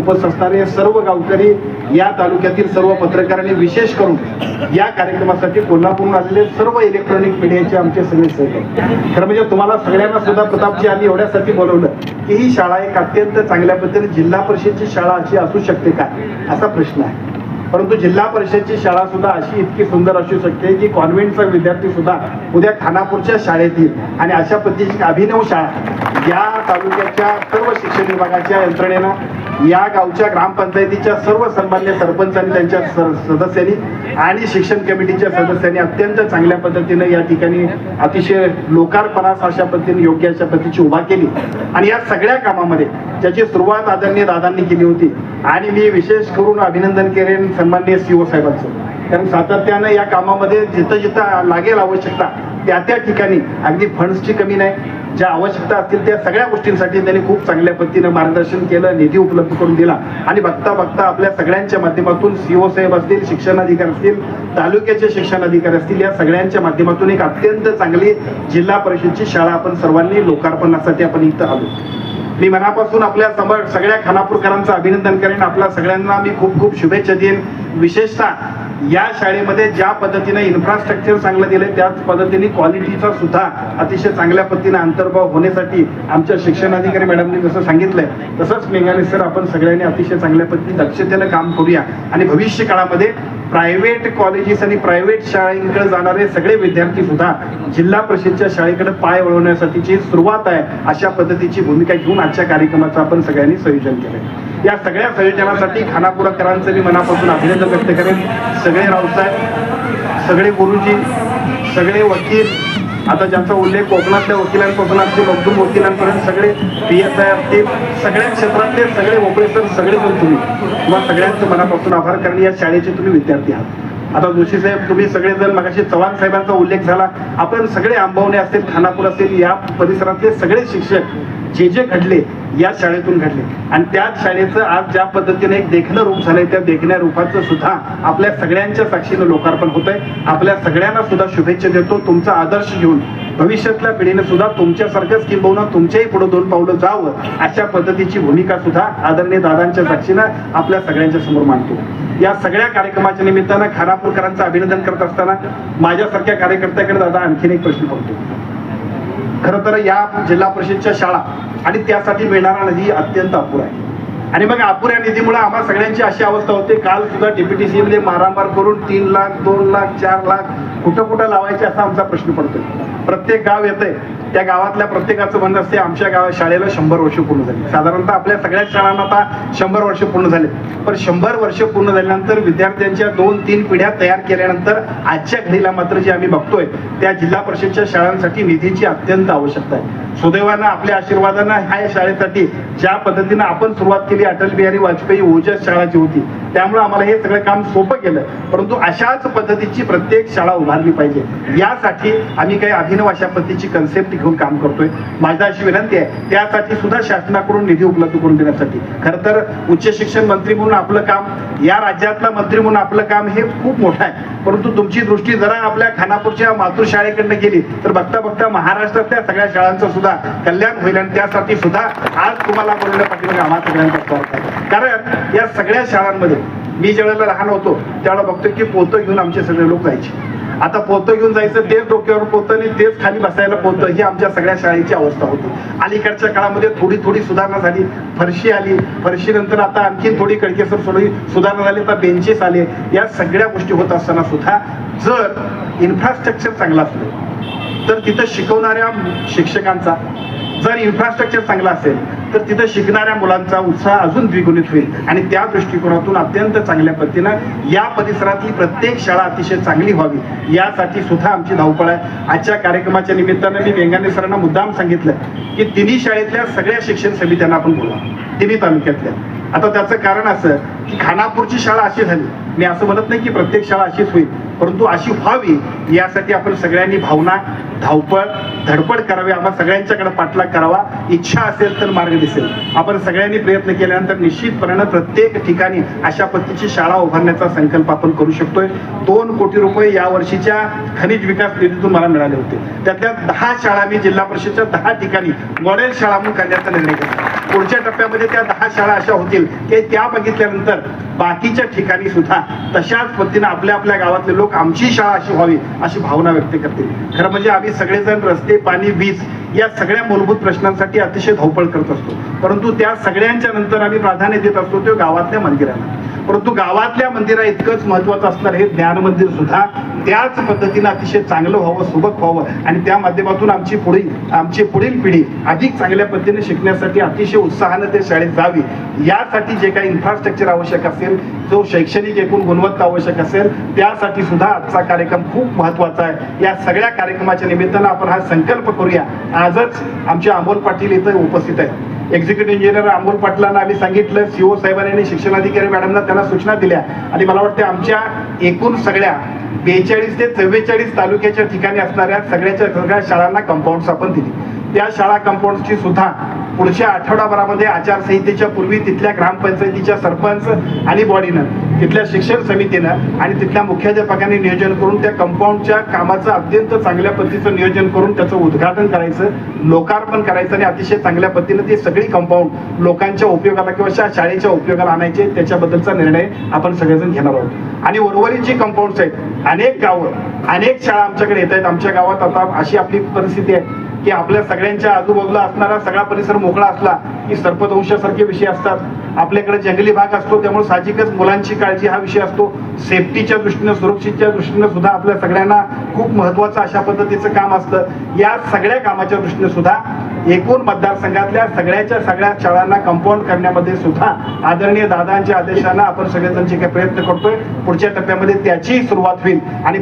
उपस्थित असणारे सर्व गावकरी या तालुक्यातील सर्व पत्रकारांनी विशेष करून या कार्यक्रमासाठी कोल्हापूरहून आलेले सर्व इलेक्ट्रॉनिक मीडियाचे आमचे सगळे सहकारी. खरं म्हणजे तुम्हाला सगळ्यांना सुद्धा प्रतापजी आम्ही एवढ्यासाठी बोलवलं की ही शाळा एक अत्यंत चांगल्या पद्धतीने जिल्हा परिषदची शाळा अशी असू शकते का? असा प्रश्न आहे. परंतु जिल्हा परिषदची शाळा सुद्धा अशी इतकी सुंदर असू शकते की कॉन्व्हेंटचा विद्यार्थी सुद्धा उद्या खानापूरच्या शाळेत येईल आणि अशा पद्धतीची अभिनव शाळा या तालुक्याच्या सर्व शिक्षण विभागाच्या यंत्रणेनं या गावच्या ग्रामपंचायतीच्या सर्व सन्मान्य सरपंचांनी त्यांच्या स- सदस्यांनी आणि शिक्षण कमिटीच्या सदस्यांनी अत्यंत चांगल्या पद्धतीनं या ठिकाणी अतिशय लोकार्पणास अशा पद्धतीने योग्य अशा पद्धतीची उभा केली. आणि या सगळ्या कामामध्ये ज्याची सुरुवात आदरणीय दादांनी केली होती आणि मी विशेष करून अभिनंदन करेन सन्माननीय सीओ साहेबांचं. कारण सातत्यानं या कामामध्ये जिथं जिथं लागेल आवश्यकता त्या त्या ठिकाणी अगदी फंड्सची कमी नाही ज्या आवश्यकता असतील त्या सगळ्या गोष्टींसाठी त्यांनी खूप चांगल्या पद्धतीनं मार्गदर्शन केलं निधी उपलब्ध करून दिला. आणि बघता बघता आपल्या सगळ्यांच्या माध्यमातून सीओ साहेब असतील शिक्षणाधिकारी असतील तालुक्याचे शिक्षणाधिकारी असतील या सगळ्यांच्या माध्यमातून एक अत्यंत चांगली जिल्हा परिषदची शाळा आपण सर्वांनी लोकार्पणासाठी आपण इथं आलो. मी मनापासून आपल्यासमोर सगळ्या खानापूरकरांचं अभिनंदन करेन. आपल्या सगळ्यांना मी खूप खूप शुभेच्छा देईन. विशेषतः या शाळेमध्ये ज्या पद्धतीने इन्फ्रास्ट्रक्चर चांगलं दिलंय त्याच पद्धतीने क्वालिटीचा सुद्धा अतिशय चांगल्या पद्धतीने अंतर्भाव होण्यासाठी आमच्या शिक्षणाधिकारी मॅडमनी जसं सांगितलंय तसंच मेघाने सर आपण सगळ्यांनी अतिशय चांगल्या पद्धतीने दक्षतेनं काम करूया. आणि भविष्य काळामध्ये प्रायव्हेट कॉलेजेस आणि प्रायव्हेट शाळेकडे जाणारे सगळे विद्यार्थी सुद्धा जिल्हा परिषदच्या शाळेकडे पाय वळवण्यासाठीची सुरुवात आहे अशा पद्धतीची भूमिका घेऊन आजच्या कार्यक्रमाचं आपण सगळ्यांनी संयोजन केलंय. या सगळ्या संयोजनासाठी खानापुरकरांचं मी मनापासून अभिनंदन व्यक्त करेन. सगळे रावसाहेब सगळे गुरुजी सगळे वकील आता ज्यांचा उल्लेख कोकणातल्या वकिलांपासून असतील अब्दुल वकिलांपर्यंत सगळे पी एस आय असतील सगळ्या क्षेत्रातले सगळे ऑपरेटर सगळे पण तुम्ही. तुम्हाला सगळ्यांचं मनापासून आभार कारण या शाळेचे तुम्ही विद्यार्थी आहात. आता जोशी साहेब तुम्ही सगळेजण मगाशी चव्हाण साहेबांचा उल्लेख झाला. आपण सगळे आंबवणे असतील खानापूर असतील या परिसरातले सगळे शिक्षक जे जे घडले या शाळेतून घडले. आणि त्याच शाळेचं आज ज्या पद्धतीने एक देखणं रूप झालंय त्या देखण्या रूपाचं सुद्धा आपल्या सगळ्यांच्या साक्षीनं लोकार्पण होत आहे आपल्या सगळ्यांना सुद्धा शुभेच्छा देतो तुमचा आदर्श घेऊन. भविष्यातल्या पिढीने सुद्धा तुमच्यासारखंच किंबहुना तुमच्याही पुढे दोन पावलं जावं अशा पद्धतीची भूमिका सुद्धा आदरणीय दादांच्या साक्षीनं आपल्या सगळ्यांच्या समोर मांडतो. या सगळ्या कार्यक्रमाच्या निमित्तानं खानापूरकरांचं अभिनंदन करत असताना माझ्यासारख्या कार्यकर्त्याकडे दादा आणखीन एक प्रश्न पडतो. खरं तर या जिल्हा परिषदच्या शाळा आणि त्यासाठी मिळणारा निधी अत्यंत अपुरा आहे. आणि मग अपुऱ्या निधीमुळे आम्हाला सगळ्यांची अशी अवस्था होते. काल सुद्धा डीपीटीसी सीएमने मारामार करून तीन लाख दोन लाख चार लाख कुठं कुठं लावायचे असा आमचा प्रश्न पडतोय. प्रत्येक गाव येतंय. त्या गावातल्या प्रत्येकाचं म्हणणं असते आमच्या गावात शाळेला शंभर वर्ष पूर्ण झाली. साधारणतः आपल्या सगळ्याच शाळांना आता शंभर वर्ष पूर्ण झाले. पण शंभर वर्ष पूर्ण झाल्यानंतर विद्यार्थ्यांच्या दोन तीन पिढ्या तयार केल्यानंतर आजच्या घडीला मात्र जे आम्ही बघतोय त्या जिल्हा परिषदच्या शाळांसाठी निधीची अत्यंत आवश्यकता आहे. सुदैवानं आपल्या आशीर्वादानं ह्या शाळेसाठी ज्या पद्धतीनं आपण सुरुवात केली अटल बिहारी वाजपेयी ओजस शाळाची होती त्यामुळे आम्हाला हे सगळं काम सोपं केलं परंतु अशाच पद्धतीची प्रत्येक शाळा उभारली पाहिजे. यासाठी आम्ही काही अभिनव अशा पद्धतीची कन्सेप्ट घेऊन काम करतोय. माझा अशी विनंती आहे त्यासाठी सुद्धा शासनाकडून निधी उपलब्ध करून देण्यासाठी. खरं तर उच्च शिक्षण मंत्री म्हणून आपलं काम या राज्यातला मंत्री म्हणून आपलं काम हे खूप मोठं आहे. परंतु तुमची दृष्टी जरा आपल्या खानापूरच्या मातृशाळेकडनं गेली तर बघता बघता महाराष्ट्रातल्या सगळ्या शाळांचं सुद्धा कल्याण होईल आणि त्यासाठी सुद्धा आज तुम्हाला बोलण्या पाठीमागे आम्हाला सगळ्यांचा कारण या सगळ्या शाळांमध्ये मी ज्यावेळेला लहान होतो त्यावेळेला बघतोय की पोतं घेऊन आमचे सगळे लोक जायचे. आता पोतं घेऊन जायचं तेच डोक्यावर पोतं आणि तेच खाली बसायला पोतं ही आमच्या सगळ्या शाळेची अवस्था होती. अलीकडच्या काळामध्ये थोडी थोडी सुधारणा झाली फरशी आली. फरशी नंतर आता आणखीन थोडी कडकेसर थोडी सुधारणा झाली आता बेंचेस आले. या सगळ्या गोष्टी होत असताना सुद्धा जर इन्फ्रास्ट्रक्चर चांगलं असलं तर तिथं शिकवणाऱ्या शिक्षकांचा जर इन्फ्रास्ट्रक्चर चांगलं असेल तर तिथं शिकणाऱ्या मुलांचा उत्साह अजून द्विगुणित होईल. आणि त्या दृष्टिकोनातून अत्यंत चांगल्या पद्धतीनं या परिसरातली प्रत्येक शाळा अतिशय चांगली व्हावी. यासाठी सुद्धा आमची धावपळ आहे. आजच्या कार्यक्रमाच्या निमित्तानं मी वेंगाने सरांना मुद्दाम सांगितलं की तिन्ही शाळेतल्या सगळ्या शिक्षण समित्यांना आपण बोलवा. तिन्ही तालुक्यातल्या. आता त्याचं कारण असं की खानापूरची शाळा अशी झाली. मी असं म्हणत नाही की प्रत्येक शाळा अशीच होईल परंतु अशी व्हावी यासाठी आपण सगळ्यांनी भावना धावपळ धडपड करावी आम्हाला सगळ्यांच्याकडे पाठलाग करावा इच्छा असेल तर मार्ग दिसेल. आपण सगळ्यांनी प्रयत्न केल्यानंतर निश्चितपणे प्रत्येक ठिकाणी अशा पद्धतीची शाळा उभारण्याचा संकल्प आपण करू शकतोय. दोन कोटी रुपये या वर्षीच्या खनिज विकास निधीतून मला मिळाले होते. त्यातल्या दहा शाळा मी जिल्हा परिषदच्या दहा ठिकाणी मॉडेल शाळा म्हणून करण्याचा निर्णय घेतला. पुढच्या टप्प्यामध्ये त्या दहा शाळा अशा होतील की त्या बघितल्यानंतर बाकीच्या ठिकाणी सुद्धा तशाच पद्धतीनं आपल्या आपल्या गावातले लोक आमची शाळा अशी व्हावी अशी भावना व्यक्त करतील. खरं म्हणजे आम्ही सगळेजण रस्ते पाणी वीज या सगळ्या मूलभूत प्रश्नांसाठी अतिशय धावपळ करत असतो. परंतु त्या सगळ्यांच्या नंतर आम्ही प्राधान्य देत असतो ते गावातल्या मंदिरांना परंतु गावातल्या मंदिरा इतकंच महत्वाचं असणार हे ज्ञान मंदिर सुद्धा त्याच पद्धतीनं अतिशय चांगलं व्हावं सुबक व्हावं. आणि त्या माध्यमातून आमची पुढील आमची पुढील पिढी अधिक चांगल्या पद्धतीने शिकण्यासाठी अतिशय उत्साहानं ते शाळेत जावी. यासाठी जे काही इन्फ्रास्ट्रक्चर आवश्यक असेल जो शैक्षणिक एकूण गुणवत्ता आवश्यक असेल त्यासाठी सुद्धा आजचा कार्यक्रम खूप महत्त्वाचा आहे. या सगळ्या कार्यक्रमाच्या निमित्तानं आपण हा संकल्प करूया. आजच आमचे अमोल पाटील इथं उपस्थित आहेत. एक्झिक्युटिव्ह इंजिनियर अमोल पाटलांना आम्ही सांगितलं सीओ साहेबांनी आणि शिक्षणाधिकारी मॅडमना त्यांना सूचना दिल्या. आणि मला वाटतं आमच्या एकूण सगळ्या बेचाळीस ते चव्वेचाळीस तालुक्याच्या ठिकाणी असणाऱ्या सगळ्याच्या सगळ्या शाळांना कंपाऊंड्स आपण दिली. त्या शाळा कंपाऊंडची सुद्धा पुढच्या आठवडाभरामध्ये आचारसंहितेच्या पूर्वी तिथल्या ग्रामपंचायतीच्या सरपंच आणि बॉडीनं तिथल्या शिक्षण समितीनं आणि तिथल्या मुख्याध्यापकांनी नियोजन करून त्या कंपाऊंडच्या कामाचं अत्यंत चांगल्या पद्धतीचं नियोजन करून त्याचं उद्घाटन करायचं लोकार्पण करायचं आणि अतिशय चांगल्या पद्धतीनं ती सगळी कंपाऊंड लोकांच्या उपयोगाला किंवा शाळेच्या उपयोगाला आणायचे त्याच्याबद्दलचा निर्णय आपण सगळेजण घेणार आहोत. आणि उर्वरित जी कंपाऊंड्स आहेत अनेक गावं अनेक शाळा आमच्याकडे येत आहेत आमच्या गावात आता अशी आपली परिस्थिती आहे. की आपल्या सगळ्यांच्या आजूबाजूला असणारा सगळा परिसर मोकळा असला की सर्पदंशासारखे विषय असतात. आपल्याकडे जंगली भाग असतो त्यामुळे साहजिकच मुलांची काळजी हा विषय असतो. सेफ्टीच्या दृष्टीनं सुरक्षेच्या दृष्टीनं सुद्धा आपल्या सगळ्यांना खूप महत्वाचं अशा पद्धतीचं काम असतं. या सगळ्या कामाच्या दृष्टीने सुद्धा एकूण मतदारसंघातल्या सगळ्याच्या सगळ्या शाळांना कंपाऊंड करण्यामध्ये सुद्धा आदरणीय दादांच्या आदेशांना आपण सगळेजण जे काही प्रयत्न करतोय पुढच्या टप्प्यामध्ये त्याची सुरुवात होईल. आणि